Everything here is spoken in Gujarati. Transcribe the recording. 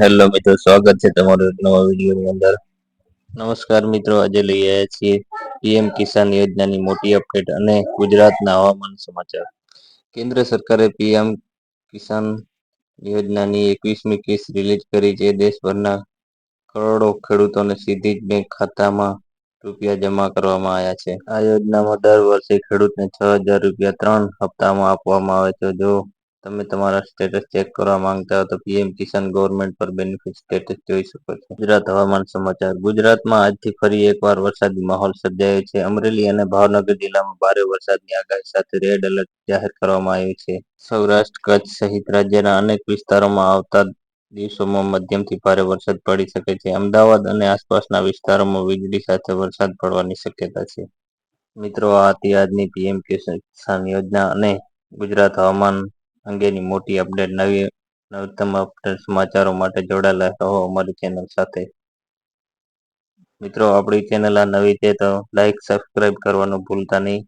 હેલો મિત્રો, સ્વાગત છે તમારું નવા વિડીયોની અંદર. નમસ્કાર મિત્રો, આજે લઈ આવ્યા છીએ પીએમ કિસાન યોજનાની મોટી અપડેટ અને ગુજરાતના હવામાન સમાચાર. કેન્દ્ર સરકારે પીએમ કિસાન યોજનાની એકવીસમી કિસ્ત રિલીઝ કરી છે. દેશભરના કરોડો ખેડૂતોને સીધી જ બેંક ખાતામાં રૂપિયા જમા કરવામાં આવ્યા છે. આ યોજનામાં દર વર્ષે ખેડૂતને છ હજાર રૂપિયા ત્રણ હપ્તામાં આપવામાં આવે છે. જો તમે તમારા સ્ટેટસ ચેક કરવા માંગતા હો તો પીએમ કિસાન ગવર્મેન્ટ પર બેનિફિટ સ્ટેટસ જોઈ શકો છો. ગુજરાત હવામાન સમાચાર. ગુજરાતમાં આજથી ફરી એકવાર વરસાદી માહોલ સર્જાયો છે. અમરેલી અને ભાવનગર જિલ્લામાં ભારે વરસાદની આગાહી સાથે રેડ એલર્ટ જાહેર કરવામાં આવ્યું છે. સૌરાષ્ટ્ર, કચ્છ સહિત રાજ્યના અનેક વિસ્તારોમાં આવતા દિવસોમાં મધ્યમથી ભારે વરસાદ પડી શકે છે. અમદાવાદ અને આસપાસના વિસ્તારોમાં વીજળી સાથે વરસાદ પડવાની શક્યતા છે. મિત્રો, આ હતી આજની પીએમ કિસાન યોજના અને ગુજરાત હવામાન અંગેની મોટી અપડેટ નવી, નવીનતમ અપડેટ સમાચારો માટે જોડાયેલા રહો અમારી ચેનલ સાથે. મિત્રો, આપણી ચેનલ આ નવી છે તો લાઈક સબસ્ક્રાઇબ કરવાનું ભૂલતા નહીં.